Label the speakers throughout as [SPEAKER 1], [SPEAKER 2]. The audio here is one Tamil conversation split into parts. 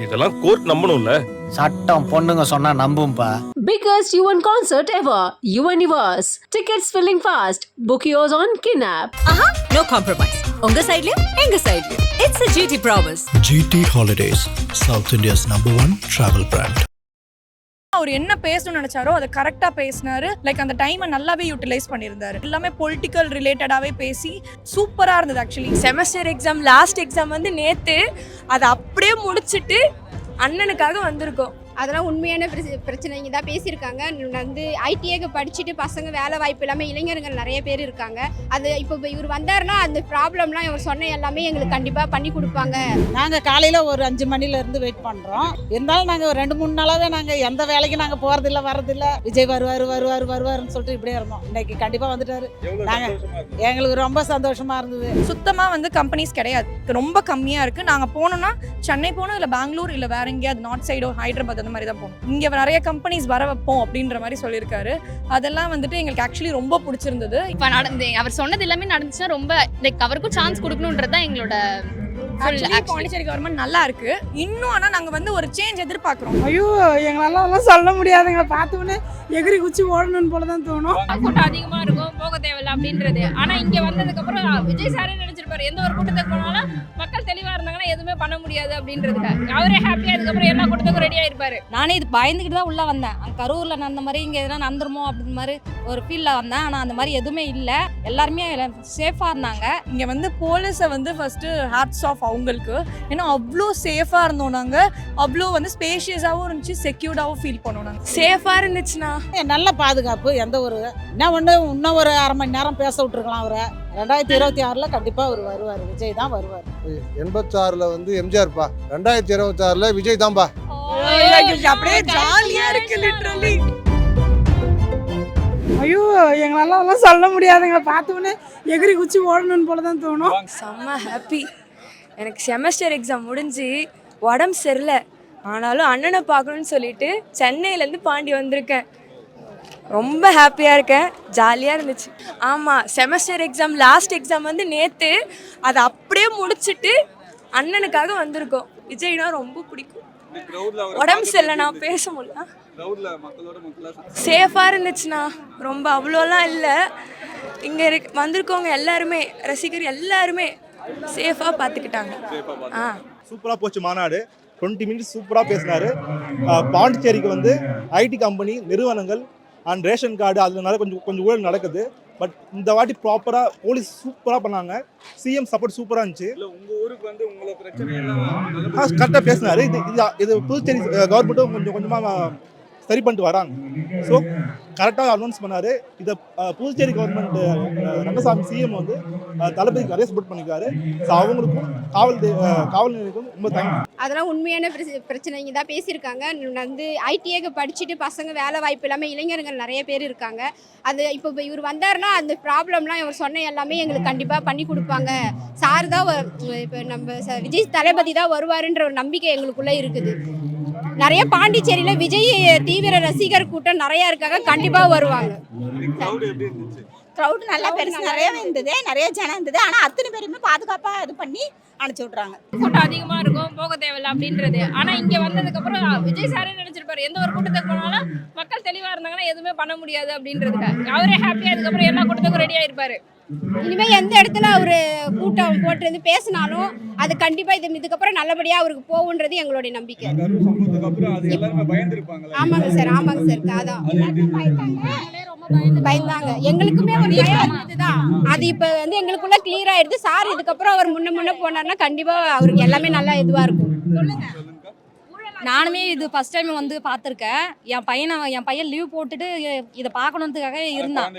[SPEAKER 1] இதெல்லாம் கோர்ட் நம்பணும்ல
[SPEAKER 2] சட்டம் பொண்ணுங்க சொன்னா நம்பும்பா
[SPEAKER 3] Biggest UN concert ever, Universe. Tickets filling fast. Book yours on Kinap.
[SPEAKER 4] ஆஹா நோ காம்ப்ரமைஸ் உங்க சைடுலயும் எங்க சைடுலயும் it's a GT promise
[SPEAKER 5] GT Holidays, South India's number one travel brand.
[SPEAKER 6] அவர் என்ன பேசணும்னு நினைச்சாரோ அதை கரெக்டா பேசினாரு. லைக் அந்த டைமை நல்லாவே யூட்டிலைஸ் பண்ணியிருந்தாரு. எல்லாமே பொலிட்டிக்கல் ரிலேட்டடாவே பேசி சூப்பரா இருந்தது actually
[SPEAKER 7] semester exam last exam வந்து நேத்து அதை அப்படியே முடிச்சுட்டு அண்ணனுக்காக வந்திருக்கோம்.
[SPEAKER 8] அதெல்லாம் உண்மையான பிரச்ச- பிரச்சனைங்க. தான் பேசியிருக்காங்க. வந்து ஐடிஏக்கு படிச்சுட்டு பசங்க வேலை வாய்ப்பு இல்லாமல் இளைஞர்கள் நிறைய பேர் இருக்காங்க. அது இப்போ இவர் வந்தாருன்னா அந்த ப்ராப்ளம்லாம் இவர் சொன்ன எல்லாமே எங்களுக்கு கண்டிப்பாக பண்ணி கொடுப்பாங்க.
[SPEAKER 9] நாங்கள் காலையில் ஒரு அஞ்சு மணில இருந்து வெயிட் பண்ணுறோம் இருந்தாலும் நாங்கள் ஒரு ரெண்டு மூணு நாளாகவே நாங்கள் எந்த வேலைக்கும் நாங்கள் போகிறதில்ல வர்றதில்ல. விஜய் வருவார் வருவார் வருவாருன்னு சொல்லிட்டு இப்படியே இருந்தோம். இன்னைக்கு கண்டிப்பாக வந்துட்டாரு. நாங்கள் எங்களுக்கு ரொம்ப சந்தோஷமா இருந்தது.
[SPEAKER 6] சுத்தமா வந்து கம்பெனிஸ் கிடையாது. ரொம்ப கம்மியா இருக்கு. நாங்க போனோம்னா சென்னை போனோம் இல்ல பெங்களூர் இல்ல வேற எங்கேயாவது நார்த் சைடோ ஹைதராபாத் அந்த மாதிரி தான் போகணும். இங்க நிறைய கம்பெனிஸ் வர வைப்போம் அப்படின்ற மாதிரி சொல்லியிருக்காரு. அதெல்லாம் வந்துட்டு எங்களுக்கு ஆக்சுவலி ரொம்ப பிடிச்சிருந்தது.
[SPEAKER 10] இப்போ நடந்து அவர் சொன்னது எல்லாமே நடந்துச்சுன்னா ரொம்ப லைக் அவருக்கும் சான்ஸ் கொடுக்கணுன்றது தான் எங்களோட
[SPEAKER 6] ஆக்சுவலி பாண்டிச்சேரி கவர்மெண்ட் நல்லா இருக்கு. இன்னும் ஆனா நாங்க வந்து ஒரு சேஞ்ச் எதிர்பார்க்கிறோம்.
[SPEAKER 9] ஐயோ எங்களால அதெல்லாம் சொல்ல முடியாதுங்க பார்த்தோன்னே எகிரி குச்சி ஓடணும்னு போல தான் தோணும்
[SPEAKER 10] கூட்டம் அதிகமா இருக்கும் போக தேவையில்ல அப்படின்றது. ஆனா இங்க வந்ததுக்கு அப்புறம் விஜய் சாரே நினைச்சிருப்பாரு. எந்த ஒரு கூட்டத்துக்கு போனாலும் மக்கள் தெளிவா இருந்தாங்கன்னா எதுவுமே பண்ண முடியாது அப்படின்றதுக்கு அவரே ஹாப்பியா அதுக்கப்புறம் எல்லா கூட்டத்துக்கும் ரெடியா இருப்பாரு
[SPEAKER 7] நானே இது பயந்துக்கிட்டு தான் உள்ள வந்தேன். கரூர்ல நடந்த மாதிரி இங்க எதனா நடந்துருமோ அப்படின்னு மாதிரி ஒரு ஃபீல்ல வந்தேன். ஆனா அந்த மாதிரி எதுவுமே இல்ல. எல்லாருமே சேஃபா இருந்தாங்க.
[SPEAKER 6] இங்க வந்து போலீஸை வந்து ஃபர்ஸ்ட் ஹேட்ஸ் ஆஃப் அவங்களுக்கு. ஏன்னா அவ்வளோ சேஃபா இருந்தோம் நாங்க. அவ்வளோ வந்து ஸ்பேஷியஸாகவும் இருந்துச்சு செக்யூர்டாகவும் ஃபீல் பண்ணோம் நாங்க.
[SPEAKER 7] சேஃபா இருந்துச்சுன்னா
[SPEAKER 9] நல்ல பாதுகாப்பு எந்த ஒரு என்ன ஒன்று இன்னும் ஒரு அரை மணி நேரம் பேச விட்டுருக்கலாம் அவரை. ரெண்டாயிரத்தி இருபத்தி ஆறில் கண்டிப்பாக அவர் வருவார் விஜய் தான் வருவார்.
[SPEAKER 11] எண்பத்தாறுல வந்து எம்ஜிஆர் பா ரெண்டாயிரத்தி இருபத்தி ஆறுல விஜய் தான்பா.
[SPEAKER 9] அப்படியே ஜாலியாக இருக்கு லிட்ரலி ஐயோ எங்களால அதெல்லாம் சொல்ல முடியாதுங்க. பார்த்தோன்னே எகிரி குச்சி ஓடணும்னு போல தான் தோணும்.
[SPEAKER 7] செம்ம ஹாப்பி எனக்கு செமஸ்டர் எக்ஸாம் முடிஞ்சு உடம்பு சரியில்லை. ஆனாலும் அண்ணனை பார்க்கணும்னு சொல்லிட்டு சென்னையிலேருந்து பாண்டி வந்திருக்கேன். ரொம்ப ஹாப்பியாக இருக்கேன். ஜாலியாக இருந்துச்சு. ஆமாம் செமஸ்டர் எக்ஸாம் லாஸ்ட் எக்ஸாம் வந்து நேற்று அதை அப்படியே முடிச்சிட்டு அண்ணனுக்காக வந்திருக்கோம். விஜய்னா ரொம்ப பிடிக்கும். உடம்பு சரியில்லை நான் பேச முடியல. சேஃபாக இருந்துச்சுண்ணா. ரொம்ப அவ்வளோலாம் இல்லை. இங்கே இருக்க வந்திருக்கவங்க எல்லாருமே ரசிகர் எல்லாருமே சேஃபாக பார்த்துக்கிட்டாங்க ஆ.
[SPEAKER 12] சூப்பராக போச்சு மாநாடு. டுவெண்ட்டி மினிட்ஸ் சூப்பராக பேசினாரு. பாண்டிச்சேரிக்கு வந்து ஐடி கம்பெனி நிறுவனங்கள் அண்ட் ரேஷன் கார்டு நிறைய கொஞ்சம் கொஞ்சம் ஊழல் நடக்குது. பட் இந்த வாட்டி ப்ராப்பராக போலீஸ் சூப்பராக பண்ணாங்க. சிஎம் சப்போர்ட் சூப்பராக இருந்துச்சு. கரெக்டாக பேசினாரு. இது இது இது புதுச்சேரி கவர்மெண்ட்டும் கொஞ்சம் கொஞ்சமாக சரி பண்ணிட்டு வராங்க. ஸோ கரெக்டாக அனௌன்ஸ் பண்ணார். இதை புதுச்சேரி கவர்மெண்ட் ரங்கசாமி சிஎம் வந்து தளபதி தளபதிக்கு நிறைய சப்போர்ட் பண்ணிக்காரு ஸோ அவங்களுக்கும் காவல் காவல் நிலையத்துக்கும் ரொம்ப தேங்க்ஸ்
[SPEAKER 8] அதெல்லாம் உண்மையான பிரச்சனைங்க தான் பேசியிருக்காங்க. வந்து ஐடிஐக்கு படிச்சுட்டு பசங்க வேலை வாய்ப்பு இல்லாமல் இளைஞர்கள் நிறைய பேர் இருக்காங்க. அது இப்போ இப்போ இவர் வந்தாருன்னா அந்த ப்ராப்ளம்லாம் இவர் சொன்ன எல்லாமே எங்களுக்கு கண்டிப்பாக பண்ணி கொடுப்பாங்க. சார் தான் இப்போ நம்ம ச- விஜய் தளபதி தான் வருவாருன்ற ஒரு நம்பிக்கை எங்களுக்குள்ளே இருக்குது. நிறைய பாண்டிச்சேரியில் விஜய் தீவிர ரசிகர் கூட்டம் நிறைய இருக்காங்க. கண்டிப்பாக வருவாங்க.
[SPEAKER 9] க்ரௌட் நல்லா பெருசு. நிறையவே இருந்தது நிறைய ஜனம் இருந்தது ஆனால் அத்தனை பேருமே பாதுகாப்பாக இது பண்ணி அனுப்பிச்சி விட்றாங்க
[SPEAKER 10] கூட்டம் அதிகமா இருக்கும். போக தேவையில்ல அப்படின்றது. ஆனா இங்க வந்ததுக்கு அப்புறம் விஜய் சாரே நினைச்சிருப்பாரு. எந்த ஒரு கூட்டத்துக்கு போனாலும் மக்கள் தெளிவா இருந்தாங்கன்னா எதுவுமே பண்ண முடியாது அப்படின்றதுக்கு அவரே ஹாப்பியா அதுக்கப்புறம் எல்லா கூட்டத்துக்கும் ரெடியா இருப்பாரு
[SPEAKER 8] இனிமே எந்த இடத்துல அவரு கூட்டம் போட்டு பேசினாலும் அது கண்டிப்பா இது இதுக்கப்புறம் நல்லபடியா அவருக்கு போகுன்றது எங்களுடைய நம்பிக்கை. ஆமாங்க சார் ஆமாங்க சார் அதான். பயந்தாங்க. எங்களுக்குமே ஒரு பயம் இதுதான் அது இப்ப வந்து எங்களுக்குள்ள கிளியர் ஆயிடுது. சார் இதுக்கப்புறம் அவர் முன்ன முன்ன போனார்னா கண்டிப்பா அவருக்கு எல்லாமே நல்லா இதுவா இருக்கும்.
[SPEAKER 7] நானுமே இது ஃபர்ஸ்ட் டைம் வந்து பார்த்துருக்கேன். என் பையனை என் பையன் லீவ் போட்டுட்டு இதை பார்க்கணுன்றதுக்காக இருந்தான்.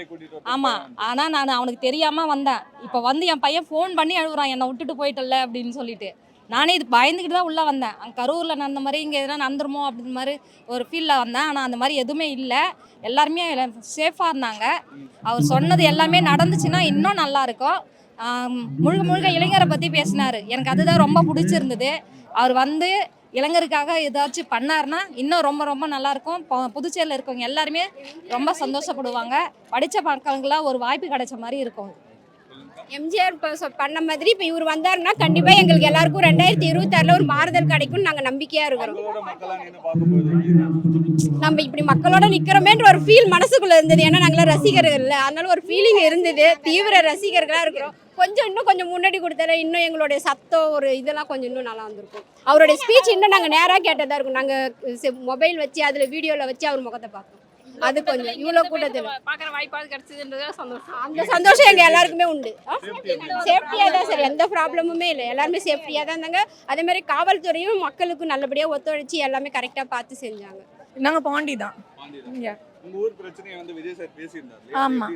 [SPEAKER 7] ஆமாம் ஆனால் நான் அவனுக்கு தெரியாமல் வந்தேன். இப்போ வந்து என் பையன் ஃபோன் பண்ணி அழுகுறான் என்னை விட்டுட்டு போயிட்டல அப்படின்னு சொல்லிட்டு. நானே இது பயந்துக்கிட்டு தான் உள்ளே வந்தேன். அங்கே கரூரில் நடந்த மாதிரி இங்கே எதனா நடந்துருமோ அப்படின்னு மாதிரி ஒரு ஃபீலில் வந்தேன். ஆனால் அந்த மாதிரி எதுவுமே இல்லை. எல்லாருமே சேஃபாக இருந்தாங்க. அவர் சொன்னது எல்லாமே நடந்துச்சுன்னா இன்னும் நல்லா இருக்கும். ஆம், முழுக்க முழுக்க இளைஞரை பற்றி பேசினார். எனக்கு அதுதான் ரொம்ப பிடிச்சிருந்தது. அவர் வந்து இளைஞருக்காக ஏதாச்சும் பண்ணார்னா இன்னும் ரொம்ப ரொம்ப நல்லாயிருக்கும். இப்போ புதுச்சேரியில் இருக்கவங்க எல்லாருமே ரொம்ப சந்தோஷப்படுவாங்க. படித்த மக்களுக்கெல்லாம் ஒரு வாய்ப்பு கிடைச்ச மாதிரி இருக்கும்.
[SPEAKER 8] எம்ஜிஆர் இப்போ பண்ண மாதிரி இப்போ இவர் வந்தாருன்னா கண்டிப்பாக எங்களுக்கு எல்லாருக்கும் ரெண்டாயிரத்தி இருபத்தாறில் ஒரு மாறுதல் கிடைக்கும்னு நாங்கள் நம்பிக்கையாக இருக்கிறோம். நம்ம இப்படி மக்களோட நிற்கிறோமேன்ற ஒரு ஃபீல் மனசுக்குள்ளே இருந்தது. ஏன்னா நாங்களாம் ரசிகர்கள் இல்லை. அதனால ஒரு ஃபீலிங் இருந்தது. தீவிர ரசிகர்களாக இருக்கிறோம். கொஞ்சம் இன்னும் கொஞ்சம் முன்னாடி கொடுத்தாரு இன்னும் எங்களுடைய சத்தம் ஒரு இதெல்லாம் கொஞ்சம் இன்னும் நல்லா வந்திருக்கும். அவருடைய ஸ்பீச் இன்னும் நாங்கள் நேராக கேட்டதாக இருக்கும். நாங்கள் மொபைல் வச்சு அதில் வீடியோவில் வச்சு அவர் முகத்தை பார்த்தோம். அது கொஞ்சம். இவ்வளோ கூட்டத்தில்.
[SPEAKER 10] பாக்குற வாய்ப்பாவது கிடைச்சதுன்றது சந்தோஷம்.
[SPEAKER 8] அந்த சந்தோஷம் எங்கள் எல்லாருக்குமே உண்டு. சேஃப்டியாக தான். சார் எந்த ப்ராப்ளமுமே இல்லை. எல்லாருமே சேஃப்டியாக தான் இருந்தாங்க. அதே மாதிரி காவல்துறையும் மக்களுக்கு நல்லபடியாக ஒத்துழைச்சி எல்லாமே கரெக்டாக பார்த்து செஞ்சாங்க.
[SPEAKER 6] நாங்கள் பாண்டி தான். ஆமா.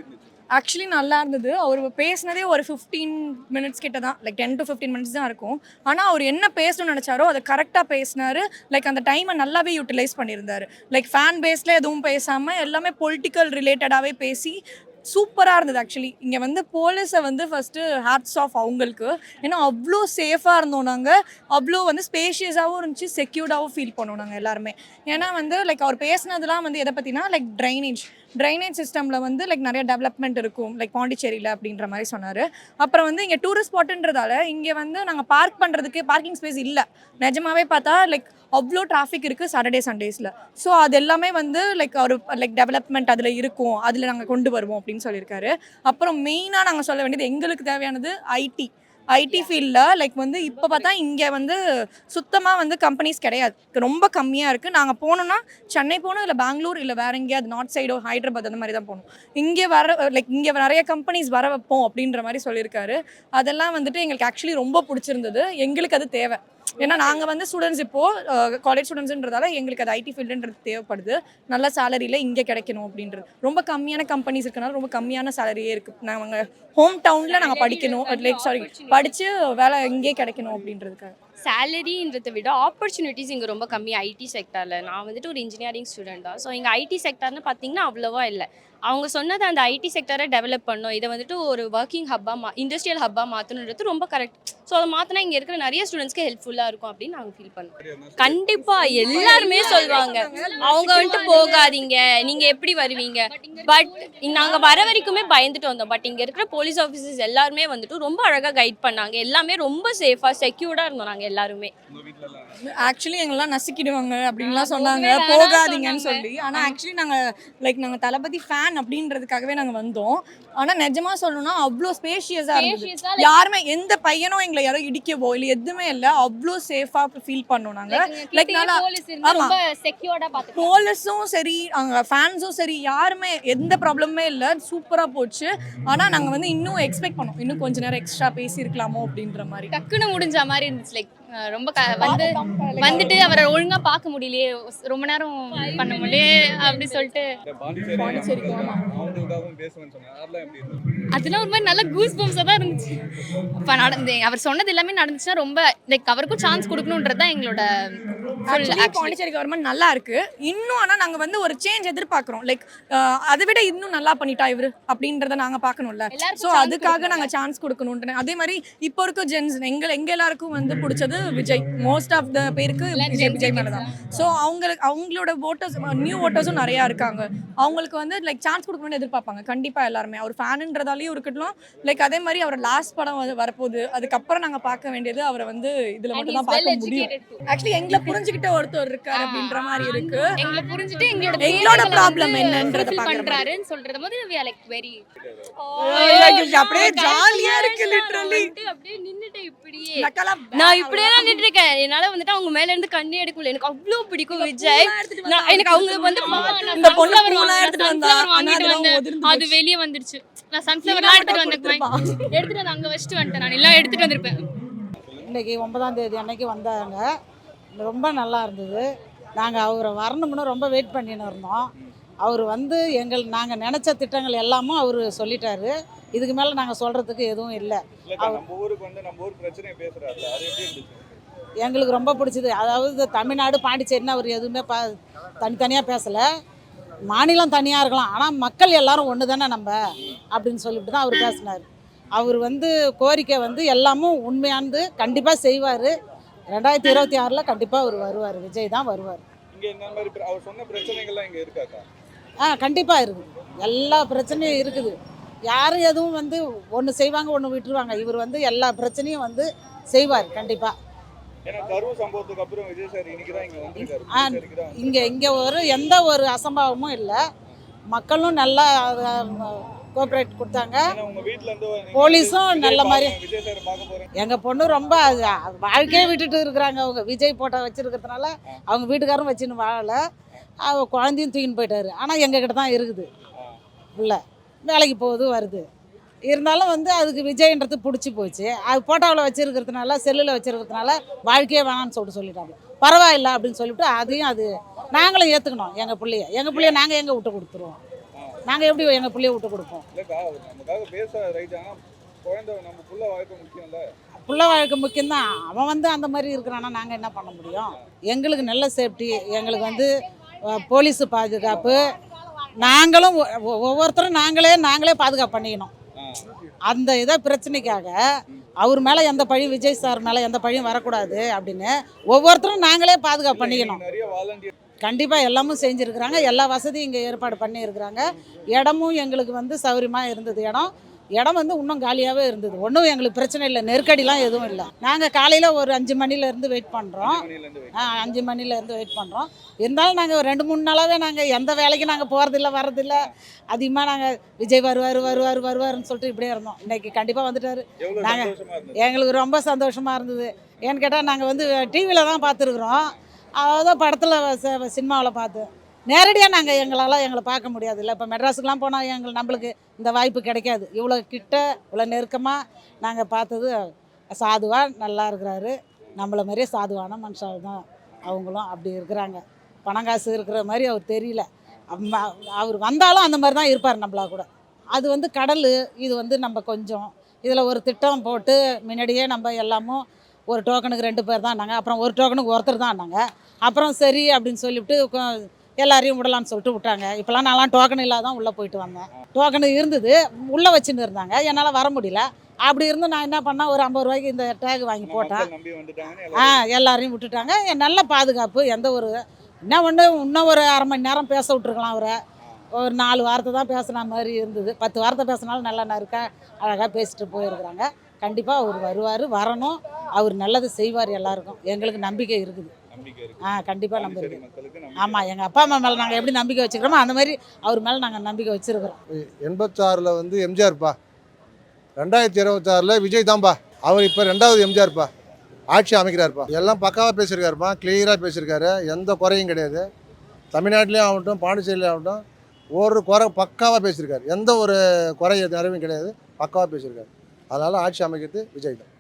[SPEAKER 6] ஆக்சுவலி நல்லா இருந்தது. அவர் பேசினதே ஒரு ஃபிஃப்டீன் மினிட்ஸ் கிட்ட தான். Like ten to fifteen minutes தான் இருக்கும். ஆனால் அவர் என்ன பேசணும்னு நினச்சாரோ அதை கரெக்டாக பேசினாரு. லைக் அந்த டைமை நல்லாவே யூட்டிலைஸ் பண்ணியிருந்தாரு. லைக் ஃபேன் பேஸில் எதுவும் பேசாமல் எல்லாமே பொலிட்டிக்கல் ரிலேட்டடாகவே பேசி சூப்பராக இருந்தது ஆக்சுவலி இங்கே வந்து போலீஸை வந்து ஃபஸ்ட்டு ஹேட்ஸ் ஆஃப் அவங்களுக்கு. ஏன்னா அவ்வளோ சேஃபாக இருந்தோம் நாங்கள் அவ்வளோ வந்து ஸ்பேஷியஸாகவும் இருந்துச்சு செக்யூர்டாகவும் ஃபீல் பண்ணோம் நாங்கள் எல்லாருமே. ஏன்னா வந்து லைக் அவர் பேசுனதுலாம் வந்து எதை பற்றினா லைக் ட்ரைனேஜ் ட்ரைனேஜ் சிஸ்டமில் வந்து லைக் நிறைய டெவலப்மெண்ட் இருக்கும். லைக் பாண்டிச்சேரியில் அப்படின்ற மாதிரி சொன்னார். அப்புறம் வந்து இங்கே டூரிஸ்ட் ஸ்பாட்டுன்றதால இங்கே வந்து நாங்கள் பார்க் பண்ணுறதுக்கு பார்க்கிங் ஸ்பேஸ் இல்லை. நிஜமாவே பார்த்தா லைக் அவ்வளோ டிராஃபிக் இருக்குது சாட்டர்டே சண்டேஸில் ஸோ அது எல்லாமே வந்து லைக் ஒரு லைக் டெவலப்மெண்ட் அதில் இருக்கும். அதில் நாங்கள் கொண்டு வருவோம் அப்படின்னு சொல்லியிருக்காரு. அப்புறம் மெயினாக நாங்கள் சொல்ல வேண்டியது எங்களுக்கு தேவையானது ஐடி ஐடி ஃபீல்டில் லைக் வந்து இப்போ பார்த்தா இங்கே வந்து சுத்தமாக வந்து கம்பெனிஸ் கிடையாது. ரொம்ப கம்மியாக இருக்குது நாங்கள் போனோம்னா சென்னை போகணும் இல்லை பெங்களூர் இல்லை வேற எங்கேயாவது நார்த் சைடோ ஹைதராபாத் அந்த மாதிரி தான் போகணும். இங்கே வர லைக் இங்கே நிறைய கம்பெனிஸ் வர வைப்போம் அப்படின்ற மாதிரி சொல்லியிருக்காரு. அதெல்லாம் வந்துட்டு எங்களுக்கு ஆக்சுவலி ரொம்ப பிடிச்சிருந்தது. எங்களுக்கு அது தேவை. ஏன்னா நாங்கள் வந்து ஸ்டூடெண்ட்ஸ் இப்போது காலேஜ் ஸ்டூடெண்ட்ஸ்ன்றதால எங்களுக்கு அது ஐடி ஃபீல்டுன்றது தேவைப்படுது. நல்ல சேலரியில் இங்கே கிடைக்கணும் அப்படின்றது. ரொம்ப கம்மியான கம்பெனிஸ் இருக்கனால ரொம்ப கம்மியான சேலரியே இருக்குது நாங்கள் ஹோம் டவுனில் நாங்கள் படிக்கணும். லைக் சாரி படித்து வேலை இங்கே கிடைக்கணும் அப்படின்றதுக்காக.
[SPEAKER 10] சேலரின்றதை விட ஆப்பர்ச்சுனிட்டிஸ் இங்கே ரொம்ப கம்மி. ஐடி செக்டரில் நான் வந்துட்டு ஒரு இன்ஜினியரிங் ஸ்டூடெண்ட்டாக தான் ஸோ இங்கே ஐடி செக்டர்னு பார்த்தீங்கன்னா அவ்வளோவா இல்லை. அவங்க சொன்னது அந்த ஐடி செக்டரை டெவலப் பண்ணும். இதை வந்துட்டு ஒரு ஒர்க்கிங் ஹப்பாக மா இண்டஸ்ட்ரியல் ஹப்பாக மாற்றணுன்றது ரொம்ப கரெக்ட் ஸோ அதை மாற்றினா இங்கே இருக்கிற நிறைய ஸ்டூடெண்ட்ஸ்க்கு ஹெல்ப்ஃபுல்லாக இருக்கும் அப்படின்னு நாங்கள் ஃபீல் பண்ணுவோம். கண்டிப்பாக எல்லாருமே சொல்லுவாங்க அவங்க வந்துட்டு போகாதீங்க. நீங்கள் எப்படி வருவீங்க? பட் நாங்கள் வர வரைக்குமே பயந்துட்டு வந்தோம். பட் இங்கே இருக்கிற போலீஸ் ஆஃபீஸர்ஸ் எல்லாருமே வந்துட்டு ரொம்ப அழகாக கைட் பண்ணாங்க. எல்லாமே ரொம்ப சேஃபாக செக்யூர்டாக இருந்தோம் நாங்கள் எல்லாருமே.
[SPEAKER 6] ஆக்சுவலி எங்கெல்லாம் நசுக்கிடுவாங்க அப்படின்லாம் சொன்னாங்க. போகாதீங்கன்னு. சொல்லி. ஆனால் ஆக்சுவலி நாங்கள் லைக் நாங்கள் தளபதி ஃபேன் அப்படின்றதுக்காகவே நாங்கள் வந்தோம். ஆனால் நிஜமா சொல்லணும்னா அவ்வளோ ஸ்பேஷியஸாக இருந்தது. யாருமே எந்த பையனும் எங்களை யாரோ இடிக்கவோ இல்லை எதுவுமே இல்லை அவ்வளோ சேஃபாக ஃபீல் பண்ணோம் நாங்கள் லைக் நல்லா போலீஸும் சரி அங்கே ஃபேன்ஸும் சரி யாருமே எந்த ப்ராப்ளமே இல்லை. சூப்பராக போச்சு. ஆனால் நாங்கள் வந்து இன்னும் எக்ஸ்பெக்ட் பண்ணோம். இன்னும் கொஞ்ச நேரம் எக்ஸ்ட்ரா பேசியிருக்கலாமோ அப்படின்ற மாதிரி.
[SPEAKER 10] டக்குன்னு முடிஞ்ச மாதிரி இருந்துச்சு. லைக் ரொம்ப க- வந்து வந்துட்டு அவரை ஒழுங்கா பார்க்க முடியலையே. ரொம்ப நேரம் பண்ண முடியலையே அப்படி சொல்லிட்டு.
[SPEAKER 1] அதெல்லாம்
[SPEAKER 10] ஒரு மாதிரி நல்ல கூஸ் பம்ஸாக தான் இருந்துச்சு. இப்போ நடந்து அவர் சொன்னது எல்லாமே நடந்துச்சுன்னா ரொம்ப லைக் அவருக்கும் சான்ஸ் கொடுக்கணுன்றது தான் எங்களோட.
[SPEAKER 6] பாண்டிச்சேரி கவர்மெண்ட் நல்லா இருக்கு. இன்னும் ஆனால் நாங்கள் வந்து ஒரு சேஞ்ச் எதிர்பார்க்குறோம். லைக் அதை விட இன்னும் நல்லா பண்ணிட்டா இவரு அப்படின்றத நாங்கள் பார்க்கணும்ல. ஸோ
[SPEAKER 10] chance
[SPEAKER 6] அதுக்காக. நாங்கள் சான்ஸ் கொடுக்கணுன்ட்டு அதே மாதிரி இப்போ இருக்க ஜென்ஸ் எங்கள் எங்க எல்லாருக்கும் வந்து பிடிச்சது விஜய் மோஸ்ட் ஆஃப் த பேருக்கு விஜய் விஜய் மேலே தான் ஸோ அவங்களுக்கு அவங்களோட ஓட்டர்ஸ் நியூ ஓட்டர்ஸும் நிறையா இருக்காங்க. அவங்களுக்கு வந்து லைக் சான்ஸ் கொடுக்கணும்னு எதிர்பார்ப்பாங்க. கண்டிப்பாக எல்லாருமே. அவர் ஃபேனுன்றதாலையும் இருக்கட்டும். லைக் அதே மாதிரி அவர் லாஸ்ட் படம் வந்து வரப்போகுது. அதுக்கப்புறம் நாங்கள் பார்க்க வேண்டியது அவரை வந்து இதில் மட்டும் தான் பார்க்க முடியும். ஆக்சுவலி எங்களை புரிஞ்சுக்கிட்ட ஒருத்தர் இருக்காரு அப்படின்ற மாதிரி இருக்கு.
[SPEAKER 10] எங்களை புரிஞ்சுட்டு எங்களோட
[SPEAKER 6] எங்களோட
[SPEAKER 10] வந்து
[SPEAKER 6] என்னன்றத.
[SPEAKER 10] பண்றாருன்னு சொல்றது போது
[SPEAKER 6] எங்களுக்கு அப்படியே ஜாலியா இருக்கு லிட்டரலி
[SPEAKER 10] அப்படியே நின்னுட்டேன் இப்படியே நான் இப்படியே தான் நின்று இருக்கேன் என்னால வந்துட்டு அவங்க மேல இருந்து கண்ணே எடுக்க முடியல எனக்கு அவ்வளவு பிடிக்கும் விஜய். நான் எனக்கு அவங்களுக்கு வந்து
[SPEAKER 6] இந்த பொண்ணு. எடுத்துட்டு வந்தா,
[SPEAKER 10] அது வெளியே வந்துருச்சு. நான் சன்ஃபிளவர்லாம் எடுத்துட்டு வந்தேன் எடுத்துட்டு வந்து அங்க வச்சுட்டு வந்துட்டேன் நான். எல்லாம் எடுத்துட்டு வந்திருப்பேன்.
[SPEAKER 9] இன்னைக்கு ஒன்பதாம் தேதி அன்னைக்கு வந்தாங்க. ரொம்ப நல்லா இருந்தது. நாங்கள் அவரை வரணும்னு ரொம்ப வெயிட் பண்ணின்னு இருந்தோம். அவர் வந்து எங்கள் நாங்கள் நினச்ச திட்டங்கள் எல்லாமும் அவர் சொல்லிட்டாரு. இதுக்கு மேலே நாங்கள் சொல்கிறதுக்கு எதுவும் இல்லை. எங்களுக்கு ரொம்ப பிடிச்சது. அதாவது தமிழ்நாடு பாண்டிச்சேரின்னு அவர் எதுவுமே பா தனித்தனியாக பேசலை. மாநிலம் தனியாக இருக்கலாம் ஆனால் மக்கள் எல்லாரும் ஒன்று தானே நம்ம? அப்படின்னு சொல்லிட்டு தான் அவர் பேசினார். அவர் வந்து கோரிக்கை வந்து எல்லாமும் உண்மையானது கண்டிப்பாக செய்வார். ரெண்டாயிரத்தி இருபத்தி ஆறில் கண்டிப்பாக அவர் வருவார். விஜய் தான் வருவார்.
[SPEAKER 1] இங்க இந்த மாதிரி அவர் சொன்ன பிரச்சனைகள்லாம் இங்க இருக்காக்கா?
[SPEAKER 9] ஆ கண்டிப்பாக இருக்குது எல்லா பிரச்சனையும் இருக்குது. யாரும் எதுவும் வந்து ஒன்று செய்வாங்க ஒன்று விட்டுருவாங்க. இவர் வந்து எல்லா பிரச்சனையும் வந்து செய்வார் கண்டிப்பாக
[SPEAKER 1] இங்க
[SPEAKER 9] இங்கே ஒரு எந்த ஒரு அசம்பாவமும் இல்லை. மக்களும் நல்லா கோஆப்ரேட் கொடுத்தாங்க. போலீஸும் நல்ல மாதிரி- எங்கள் பொண்ணு ரொம்ப வாழ்க்கையே விட்டுட்டு இருக்கிறாங்க அவங்க. விஜய் போட்டோ வச்சிருக்கிறதுனால அவங்க வீட்டுக்காரரும் வச்சுன்னு வாழலை. குழந்தையும் தூக்கின்னு போயிட்டாரு. ஆனால் எங்ககிட்ட தான் இருக்குது. இல்லை வேலைக்கு போகுது வருது. இருந்தாலும் வந்து அதுக்கு விஜய்ன்றது பிடிச்சி போச்சு. அது போட்டோவில் வச்சிருக்கிறதுனால செல்லில் வச்சிருக்கிறதுனால வாழ்க்கையே வேணாம்னு சொல்லிட்டு சொல்லிட்டாங்க. பரவாயில்ல அப்படின்னு சொல்லிட்டு அதையும் அது நாங்களும் ஏற்றுக்கணும் எங்கள் பிள்ளைய. எங்கள் பிள்ளைய நாங்கள் எங்கே விட்டு கொடுத்துருவோம்? நாங்கள் எப்படி எங்கள் பிள்ளைய விட்டு கொடுப்போம்?
[SPEAKER 1] புள்ள வாழ்க்கை
[SPEAKER 9] புள்ள முக்கியம்தான். அவன் வந்து அந்த மாதிரி இருக்கிறான்னா நாங்கள் என்ன பண்ண முடியும்? எங்களுக்கு நல்ல சேஃப்டி எங்களுக்கு வந்து போலீஸு பாதுகாப்பு. நாங்களும் ஒவ்வொருத்தரும் நாங்களே நாங்களே பாதுகாப்பு பண்ணிக்கணும். அந்த இதை பிரச்சனைக்காக அவர் மேலே எந்த பழியும் விஜய் சார் மேலே எந்த பழியும் வரக்கூடாது அப்படின்னு ஒவ்வொருத்தரும் நாங்களே பாதுகாப்பு பண்ணிக்கணும். கண்டிப்பாக எல்லாமும் செஞ்சுருக்குறாங்க. எல்லா வசதியும் இங்கே ஏற்பாடு பண்ணியிருக்கிறாங்க. இடமும் எங்களுக்கு வந்து சௌகரியமாக இருந்தது. இடம் இடம் வந்து இன்னும் காலியாகவே இருந்தது. ஒன்றும் எங்களுக்கு பிரச்சனை இல்லை. நெருக்கடிலாம் எதுவும் இல்லை. நாங்கள் காலையில் ஒரு அஞ்சு மணிலேருந்து வெயிட் பண்ணுறோம் ஆ அஞ்சு மணிலேருந்து வெயிட் பண்ணுறோம் இருந்தாலும் நாங்கள் ரெண்டு மூணு நாளாகவே நாங்கள் எந்த வேலைக்கும் நாங்கள் போகிறதில்ல வரதில்ல அதிகமாக நாங்கள் விஜய் வருவார் வருவார் வருவாருன்னு சொல்லிட்டு இப்படியே இருந்தோம். இன்னைக்கு கண்டிப்பாக வந்துட்டாரு.
[SPEAKER 1] எவ்வளவு
[SPEAKER 9] நாங்க-
[SPEAKER 1] சந்தோஷமா இருந்தது?
[SPEAKER 9] எங்களுக்கு ரொம்ப சந்தோஷமாக இருந்தது. ஏன்னு கேட்டால் நாங்கள் வந்து டிவியில் தான் பார்த்துருக்குறோம். அதான் படத்தில் சினிமாவில் பார்த்தோம் நேரடியாக நாங்கள் எங்களால் எங்களை பார்க்க முடியாது. இல்லை இப்போ மெட்ராஸுக்கெலாம் போனால் எங்கள் நம்மளுக்கு இந்த வாய்ப்பு கிடைக்காது. இவ்வளோ கிட்ட இவ்வளோ நெருக்கமாக நாங்கள் பார்த்தது சாதுவாக நல்லா இருக்கிறாரு. நம்மளை மாதிரியே சாதுவான மனுஷால் தான் அவங்களும் அப்படி இருக்கிறாங்க. பணம் காசு இருக்கிற மாதிரி அவர் தெரியல. அம்மா அவர் வந்தாலும் அந்த மாதிரி தான் இருப்பார் நம்மளா கூட. அது வந்து கடல் இது வந்து நம்ம கொஞ்சம் இதில் ஒரு திட்டம் போட்டு முன்னாடியே நம்ம எல்லாமும் ஒரு டோக்கனுக்கு ரெண்டு பேர் தான் நாங்கள் அப்புறம் ஒரு டோக்கனுக்கு ஒருத்தர் தான் நாங்கள் அப்புறம் சரி அப்படின்னு சொல்லிவிட்டு எல்லாரையும் விடலான்னு சொல்லிட்டு விட்டாங்க. இப்போலாம் நான்லாம் டோக்கன் இல்லாத தான் உள்ளே போயிட்டு வந்தேன். டோக்கன் இருந்தது உள்ளே வச்சுன்னு இருந்தாங்க. என்னால் வர முடியல. அப்படி இருந்து நான் என்ன பண்ணேன்? ஒரு ஐம்பது ரூபாய்க்கு இந்த டேக் வாங்கி போட்டேன். ஆ எல்லாரையும் விட்டுட்டாங்க. என் நல்ல பாதுகாப்பு எந்த ஒரு என்ன ஒன்று இன்னும் ஒரு அரை மணி நேரம் பேச விட்ருக்கலாம் அவரை. ஒரு நாலு வார்த்தை தான் பேசுன மாதிரி இருந்தது. பத்து வார்த்தை பேசினாலும் நல்லா நறுக்க அழகாக பேசிட்டு போயிருக்கிறாங்க. கண்டிப்பாக அவர் வருவார் வரணும். அவர் நல்லது செய்வார் எல்லாருக்கும். எங்களுக்கு நம்பிக்கை இருக்குது. ஆ கண்டிப்பாக நம்ப
[SPEAKER 1] பாண்டிச்சேரி
[SPEAKER 9] இருக்குது
[SPEAKER 1] மக்களுக்கு நம்பிக்கை
[SPEAKER 9] ஆமாம் எங்கள் அப்பா அம்மா மேலே நாங்கள் எப்படி நம்பிக்கை வச்சுக்கிறோமோ அந்த மாதிரி அவர் மேலே நாங்கள் நம்பிக்கை வச்சுருக்கிறோம்.
[SPEAKER 11] எண்பத்தாறில் வந்து எம்ஜிஆர்ப்பா. ரெண்டாயிரத்தி இருபத்தாறில் விஜய் தான்ப்பா அவர் இப்போ ரெண்டாவது எம்ஜிஆர்ப்பா. ஆட்சி அமைக்கிறாருப்பா. எல்லாம் பக்காவாக பேசியிருக்காருப்பா. கிளியராக பேசியிருக்காரு. எந்த குறையும் கிடையாது. தமிழ்நாட்டிலையும் ஆகட்டும் பாண்டிச்சேரியிலையும் ஆகட்டும் ஒரு குறை பக்காவாக பேசியிருக்காரு. எந்த ஒரு குறை நிறைவும் கிடையாது. பக்காவாக பேசியிருக்காரு. அதனால் ஆட்சி அமைக்கிறது விஜய் தான்.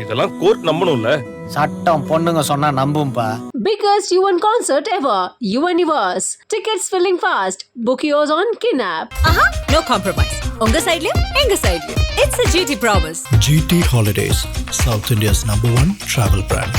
[SPEAKER 13] இதெல்லாம் கோர்ட் நம்பணும்ல
[SPEAKER 2] சட்டம் பொண்ணுங்க சொன்னா நம்பும்பா
[SPEAKER 3] Biggest UN concert ever, Universe. Tickets filling fast. Book yours on Kinap.
[SPEAKER 4] ஆஹா நோ காம்ப்ரமைஸ் உங்க சைடுலயும் எங்க சைடுலயும் it's a GT promise
[SPEAKER 5] GT Holidays, South India's number one travel brand.